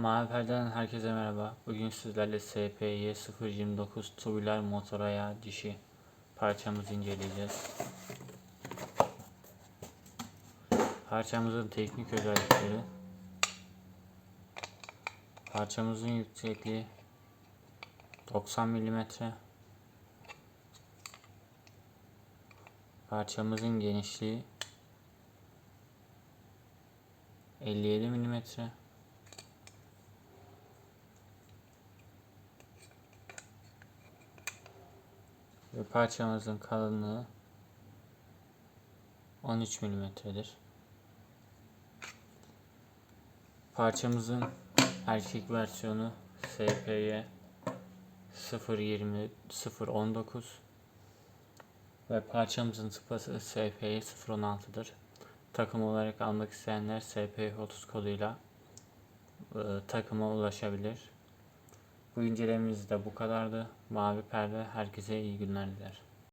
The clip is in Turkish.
Mavi Perde'den herkese merhaba. Bugün sizlerle SPY 029 tubular motor ayağı dişi parçamızı inceleyeceğiz. Parçamızın teknik özellikleri Parçamızın yüksekliği 90 mm Parçamızın genişliği 57 mm ve parçamızın kalınlığı 13 mm'dir. Parçamızın erkek versiyonu SPY 020 019 ve parçamızın sıpası SPY 016'dır. Takım olarak almak isteyenler SPY 30 koduyla e, takıma ulaşabilir. Bu incelememiz de bu kadardı. Mavi perde herkese iyi günler diler.